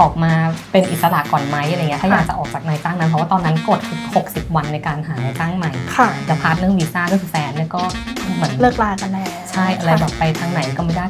ออกมาเป็นอิสระก่อนไหมอะไรเงี้ยถ้าอยากจะออกจากนายจ้างนั้นเพราะว่าตอนนั้นกฎคือ 60 วันในการหานายจ้างใหม่ค่ะแต่พาร์ทเรื่องวีซ่าก็คือแฟนเนี่ยก็เหมือนเลิกลากันแล้วใช่อะไรแบบไปทางไหนก็ไม่ได้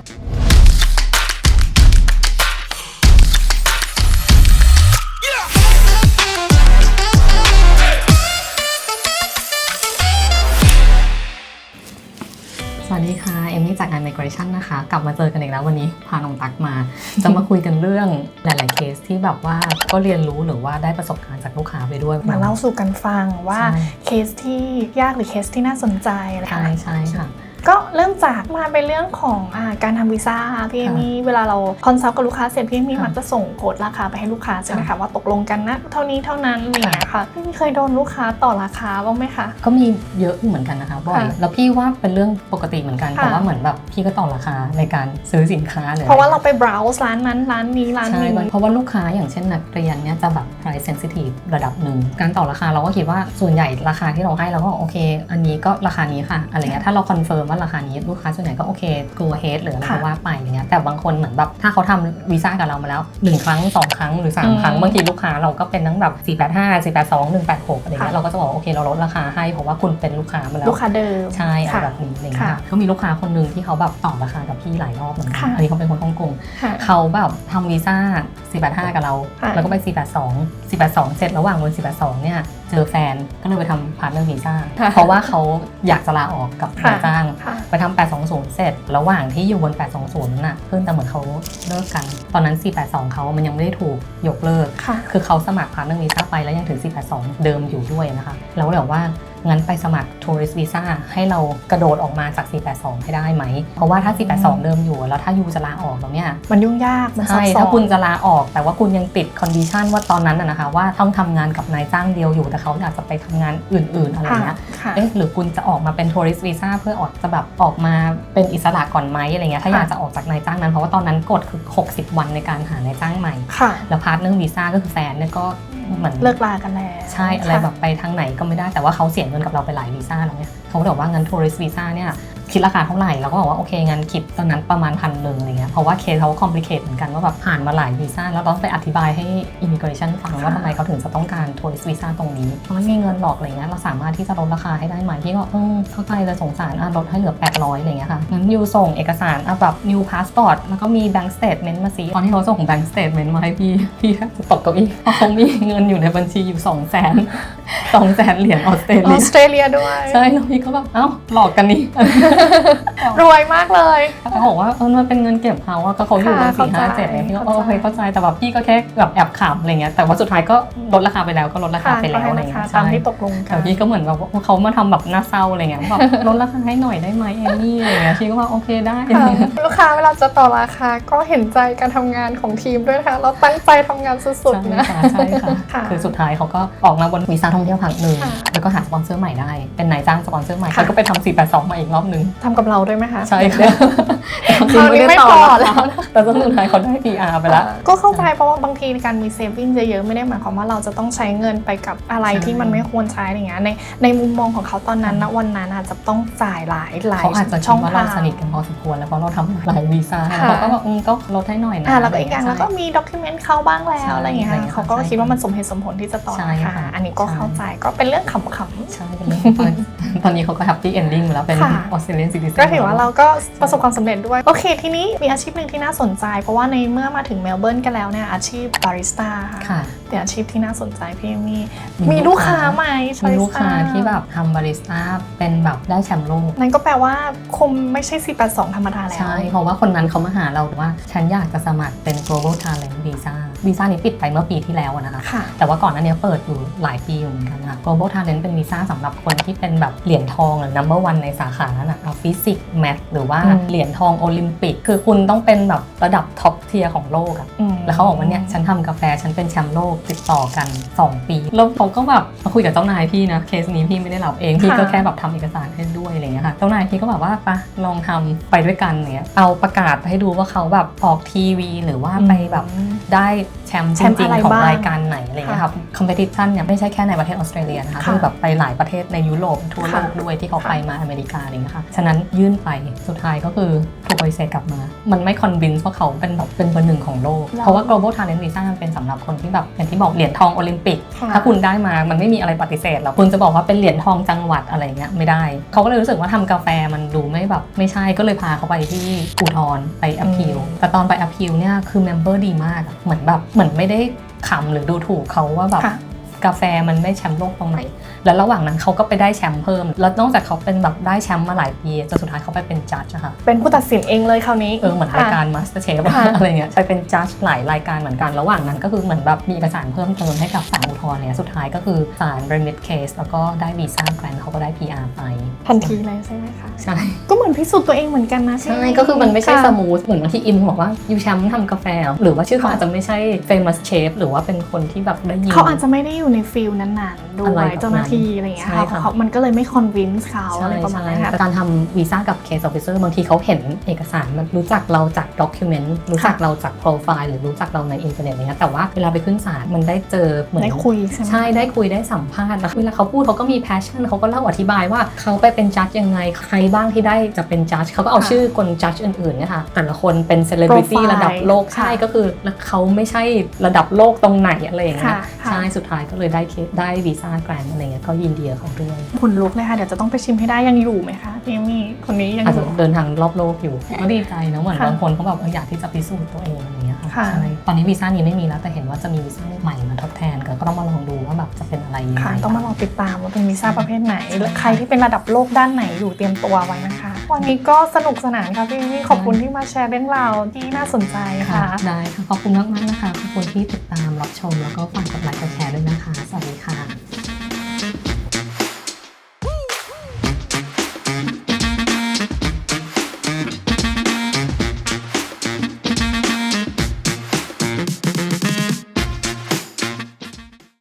มี่จากงาน Migration นะคะ กลับมาเจอกันอีกแล้ววันนี้พาน้องตักมา จะมาคุยกันเรื่องหลาย ๆ เคสที่แบบว่าก็เรียนรู้หรือว่าได้ประสบการณ์จากลูกค้าไปด้วยมาเล่าสู่กันฟังว่าใช่เคสที่ยากหรือเคสที่น่าสนใจนะใช่คะใช่ค่ะ ก็เริ่มจากมาเป็นเรื่องของอาการทำวีซ่าค่ะพี่เอมี่เวลาเราคอนซัลท์กับลูกค้าเสร็จพี่เอมี่ค่ะมักจะส่งโค้ดราคาไปให้ลูกค้าใช่ไหมค่ะคะว่าตกลงกันนะเท่านี้เท่านั้นอะไรอย่างเงี้ยค่ะพี่เคยโดนลูกค้าต่อราคาบ้างไหมคะก็มีเยอะอยู่เหมือนกันนะคะบ่อยค่ะแล้วพี่ว่าเป็นเรื่องปกติเหมือนกันค่ะแต่ว่าเหมือนแบบพี่ก็ต่อราคาในการซื้อสินค้าเลยเพราะว่าเราไป browse ร้านนั้นร้านนี้ร้านใช่นี้เพราะว่าลูกค้าอย่างเช่นนักเรียนเนี่ยจะแบบ price sensitive ระดับหนึ่งการต่อราคาเราก็คิดว่าส่วนใหญ่ราคาที่เราให้เราก็โอเค อันนี้ก็ราคานี้ค่ะอะไรเงี้ยถ้าเราคอนเฟิร์มว่าราคานี้ลูกค้าส่วนใหญ่ก็โอเค go ahead หรืออะไรก็ว่าไปอย่างเงี้ยแต่บางคนเหมือนแบบถ้าเขาทำวีซ่ากับเรามาแล้ว 1 ครั้ง 2 ครั้งหรือ 3 ครั้งบางทีลูกค้าเราก็เป็นทั้งแบบ 485 482 186อะไรเงี้ยเราก็จะบอกโอเคเราลดราคาให้เพราะว่าคุณเป็นลูกค้ามาแล้วลูกค้าเดิมใช่อะไรค่ะแบบนี้อะไรเงี้ยค่ะค่ะก็มีลูกค้าคนหนึ่งที่เขาแบบต่อราคากับพี่หลายรอบเหมือนกันค่ะอันนี้เขาเป็นคนฮ่องกงค่ะเขาแบบทำวีซ่า485 กับเราค่ะแล้วก็ไป 482 482 เสร็จระหว่างวัน482 เนี่ยเจอแฟนก็เลยไปทำพาร์ทเนอร์วีซ่าค่ะเพราะว่าเขาอยากจะลาออกกับค่ะนายจ้างค่ะไปทำ820 เสร็จ ระหว่างที่อยู่บน 820นั่นน่ะเพิ่งแต่เหมือนเขาเลิกกัน ตอนนั้น 482 เขามันยังไม่ได้ถูกยกเลิกค่ะคือเขาสมัครพาร์ทเนอร์วีซ่าไปแล้วยังถึง 482 เดิมอยู่ด้วยนะคะแล้วเลยบอกว่า งั้นไปสมัครทัวริสต์วีซ่าให้เรากระโดดออกมาจาก 482 ให้ได้ไหม เพราะว่าถ้า 482 เดิมอยู่ แล้วถ้ายูจะลาออกแล้วเนี่ยมันยุ่งยากมันซับใช่ซ้อนถ้าคุณจะลาออก แต่ว่าคุณยังติดคอนดิชันว่าตอนนั้นนะนะคะ ว่าต้องทำงานกับนายจ้างเดียวอยู่ แต่เขาอยากจะไปทำงานอื่น ๆ อะไรค่ะเงี้ย ค่ะ เอ๊ะหรือคุณจะออกมาเป็นทัวริสต์วีซ่าเพื่อออกจะแบบออกมาเป็นอิสระก่อนไหมอะไรเงี้ยถ้าค่ะอยากจะออกจากนายจ้างนั้น เพราะว่าตอนนั้นกฎคือ 60 วันในการหานายจ้างใหม่ ค่ะ แล้วพาร์ทเนอร์วีซ่าก็คือแฟนเนี่ยก็เหมือนเลิกลากันแล้ วใช่อะไรค่ะแบบไปทางไหนก็ไม่ได้แต่ว่าเขาเสียเงินกับเราไปหลายวีซ่าแล้วเนี่ยเขาก็บอกว่างั้นทัวริสต์วีซ่าเนี่ย คิดราคาเท่าไหร่เราก็บอกว่าโอเคงั้นคิดตอนนั้นประมาณพันหนึ่งอะไรเงี้ยเพราะว่าเคสเขาคอมพลีเคทเหมือนกันว่าแบบผ่านมาหลายวีซ่าแล้วต้องไปอธิบายให้อิมิเกรชันฟังว่าทำไมเขาถึงจะต้องการทัวริสต์วีซ่าตรงนี้เขาไม่มีเงินหรอกอะไรเงี้ยเราสามารถที่จะลดราคาให้ได้ไหมพี่ก็เออเข้าใจเลยสงสารอะลดให้เหลือ 800อะไรเงี้ยค่ะงั้นยูส่งเอกสารอะแบบ new passport แล้วก็มี bank statement มาสิตอนที่เขาส่ง bank statement มาให้พี่พี่แทบจะตกเก้าอี้เพราะเขามีเงินอยู่ในบัญชีอยู่ 2 0 0 0 0 0 2 0 0 0 0เหรียญออสเตรอเลีอยสเตรเลียด้วยใช่แล้วพี่ก็แบบเอ้าหลอกกันนี่รวยมากเลยเขาบอกว่าเออมันเป็นเงินเก็บเขาอะก็เขาอยู่กันค่ะสี่ห้าเข้าใจเจ็ดเนี่ยพี่ก็เอเข้าอใจเคยเข้าใจแต่แบบพี่ก็แค่แบบแอบขำอะไรเงี้ยแต่ว่าสุดท้ายก็ลดราคาไปแล้วก็ลดราคาค่ะไปก็แล้วให้อะไรราเงี้คายตาใช่มที่ตกลงกัแต่นพี่ก็เหมือนแบบว่าเขามาทำแบบหน้าเศร้าอะไรเงี้ยแบบลดราคาให้หน่อยได้ไหมเอมี่อะไรเงี้ยพี่ก็ว่าโอเคได้ค่ะลูกค้าเวลาจะต่อราคาก็เห็นใจการทำงานของทีมด้วยนะคะเราตั้งใจทำงานสุดๆใช่นะค่ะใช่ค่ะค่ะคือสุดท้ายเขาก็ออกมาบนวีซ่าท่องเที่ยวครั้งหนึ่งค่ะแล้วก็หาสปอนเซอร์ใหม่ได้เป็นนายจ้างสปอนเซอร์ใหม่ค่ะเขาก็ไปทำ482มาอีกรอบหนึงทำกับเราด้วยไหมคะ ใช่ค่ะคราวนี้ไม่พอแล้วแต่สุดท้ายเขาได้ PR ไปแล้วก็เข้าใจเพราะว่าบางทีการมีเซฟวิ่งเยอะๆไม่ได้หมายความว่าเราจะต้องใช้เงินไปกับอะไรใช่ที่มันไม่ควรใช้อะไรเงี้ยในในมุมมองของเขาตอนนั้นนะวันนั้นอาจจะต้องจ่ายหลายหลายเขาอาจจะช่คิอดงว่าทาเรางสนิทกันพอสมควรแล้วเพราะเราทำหลายวีซ่าค่ะเขาก็บอกอืมก็ลดให้หน่อยนะอ่าแล้วก็อีกอย่างะไรแล้วก็มีด็อกิเมนต์เข้าบ้างแล้ใช่วอะไรเงี้ยอะไรเงี้ยเขาก็ใช่คิดว่ามันสมเหตุสมผลที่จะต่อใช่ราคาค่ะอันนี้ก็ใช่เข้าใจก็เป็นเรื่องขำใช่เป็นเรื่องตอนตอนนี้เขาก็แฮปปี้เอนดิ้งแล้วเป็นค่ะออสเตรเลียนซิติเซนๆก็ถือว่าเราก็ประสบความสำเร็จด้วย โอเค ทีนี้มีอาชีพหนึ่งที่น่าสนใจ เพราะว่าในเมื่อมาถึงเมลเบิร์นกันแล้วเนี่ยอาชีพบาริสต้าค่ะค่ะเป็นอาชีพที่น่าสนใจพี่เอมี่มีมีลูลูกกค้าค้าไหมมีลูกค้าบริสต้ที่แบบทำบาริสต้าเป็นแบบได้แชมป์โลกนั่นก็แปลว่าคงไม่ใช่ 482 ธรรมดาแล้ว ใช่ เพราะว่าคนนั้นเขามาหาเราว่า ฉันอยากจะสมัครเป็น global talent visa วีซ่านี้ปิดไปเมื่อปีที่แล้วอะนะคะค่ะแต่ว่าก่อนหน้านี้เปิดอยู่หลายปีอยู่เหมือนกันค่ะ global talent เป็นวีซ่าสำหรับคนที่เป็นแบบเหรียญทองหรือ number one ในสาขานั้นอะฟิสิกส์แมทหรือว่าอืมเหรียญทองโอลิมปิก คือคุณต้องเป็นแบบระดับท็อปเทียของโลกอะอืมแล้วเขาบอกว่าเนี่ยฉันทำกาแฟฉันเป็นแชมป์โลกติดต่อกัน 2 ปีแล้วเขาก็แบบมาคุยกับเจ้านายพี่นะเคสนี้พี่ไม่ได้รับเองพี่ก็แค่แบบทำเอกสารให้ด้วยอะไรเงี้ยค่ะเจ้านายพี่ก็แบบว่าปะลองทำไปด้วยกันเนี่ยเอาประกาศไปให้ดูว่าเขาแบบออกทีวี หรือว่าไปแบบได้แชมป์จแชมป์ริงอะไรๆ ของบ้างรายการไหนอะไรเงี้ยครับคอมเพติชันเนี่ยไม่ใช่แค่ในประเทศออสเตรเลียนะคะค่ะคือแบบไปหลายประเทศในยุโรปทั่วโลกค่ะ ด้วยที่เขาค่ะไปมาอเมริกาอะไรเงี้ยค่ะฉะนั้นยื่นไปสุดท้ายก็คือถูกปฏิเสธกลับมา มันไม่คอนวินส์ว่าเขาเป็นแบบเป็นเบอร์หนึ่งของโลก เพราะว่า global talent visa มันเป็นสำหรับคนที่แบบอย่างที่บอกเหรียญทองโอลิมปิก ค่ะ ถ้าคุณได้มา มันไม่มีอะไรปฏิเสธหรอกคุณจะบอกว่าเป็นเหรียญทองจังหวัดอะไรเงี้ยไม่ได้ เขาก็เลยรู้สึกว่าทำกาแฟมันดูไม่แบบไม่ใช่ ก็เลยพาเขาไปที่อุทธรณ์ไปอ p พ a l แต่ตอนไปอ p พ a l เนี่ยคือเมมเบอร์ดีมากอะเหมือนแบบเหมือนไม่ได้ขำหรือดูถูกเขาว่าแบบ กาแฟมันไม่แชมป์โลกตรงไหนแล้วระหว่างนั้นเขาก็ไปได้แชมป์เพิ่ม แล้วนอกจากเขาเป็นแบบได้แชมป์มาหลายปีจนสุดท้ายเขาไปเป็นจัดอะค่ะเป็นผู้ตัดสินเองเลยคราวนี้ เออเหมือนรายการ Master Chef ค่ะอะไรเงี้ยไปเป็นจัดหลายรายการเหมือนกัน ระหว่างนั้นก็คือเหมือนแบบมีเอกสารเพิ่มเติมให้กับศาลอุทธรณ์เนี่ยสุดท้ายก็คือศาล remit case แล้วก็ได้วีซ่าแกรนเขาก็ได้ PR ไปทันทีเลยใช่ไหมคะใช่ก็เหมือนพิสูจน์ตัวเองเหมือนกันนะใช่ก็คือมันไม่ใช่ค่ะสมูทเหมือนบางที่อิมบอกว่ายูแชมป์ทำกาแฟเหรอหรือว่าชื่อเขาค่ะอาจจะไม่ใช่ famous chef หรือว่าเป็นคนที่แบบได้ยินเขาอาจจะไม่ได้อยู่ในฟิลนั้นๆด้วอะไรยแบบนั้นเจ้าหน้าที่อะไรอย่างเงี้ยใช่ค่ะค่ะเขามันก็เลยไม่คอนวินส์เขาใช่อะไรประมาณใช่นั้นค่ะแต่การทำวีซ่ากับ case officer บางทีเขาเห็นเอกสารมันรู้จักเราจาก document รู้จักค่ะเราจาก profile หรือรู้จักเราในอินเทอร์เน็ตอะไรเงี้ยแต่ว่าเวลาไปขึ้นศาลมันได้เจอเหมือนได้คุยใช่ไหมใช่ได้คุยได้สัมภาษณ์แล้วเวลาเขาพูดเขาก็มี passion เขาก็เล่าอธิบายว่าเขาไปเป็นจัดยังไงใครบ้างที่ได้จะเป็นจัดเขาก็เอาค่ะชื่อคนจัดอื่นๆเนี่ยค่ะแต่ละคนเป็น celebrity Profile ระดับโลกค่ะใช่ก็คือแล้วเขาไม่ใช่ระดับโลกตรงไหนอะไรอย่างเงี้ยค่ะค่ะใช่สุดท้ายก็เลยได้เคได้วีซ่าแกรนอะไรเงี้ยก็ยินดีกับเขาด้วยผลลุกเลยค่ะเดี๋ยวจะต้องไปชิมให้ได้ยังอยู่ไหมคะพี่เอมี่คนนี้ยังอาจอจะยู่ เดินทางรอบโลกอยู่ก็ดีใจนะเหมือนค่ะบางคนเขาแบบเอออยากที่จะพิสูจน์ตัวเองอะไรเงี้ยค่ะค่ะใช่ตอนนี้วีซ่านี้ไม่มีแล้วแต่เห็นว่าจะมีวีซ่าใหม่มาทดแทนก็ต้องมาลองดูว่าแบบจะเป็นอะไรยังไง ค่ะต้องมาลองติดตามว่าเป็นวีซ่าประเภทไหนและใครที่เป็นระดับโลกด้านไหนอยู่เตรียมตัวไว้นะคะ วันนี้ก็สนุกสนานค่ะพี่เอมี่ขอบคุณที่มาแชร์เรื่องราวที่น่าสนใจค่ะค่ะได้ค่ะ ขอบคุณมากมากๆนะคะขอบคุณที่ติดตามรับชมแล้วก็ฝากกดไลค์กดแชร์ด้วยนะคะ สวัสดีค่ะ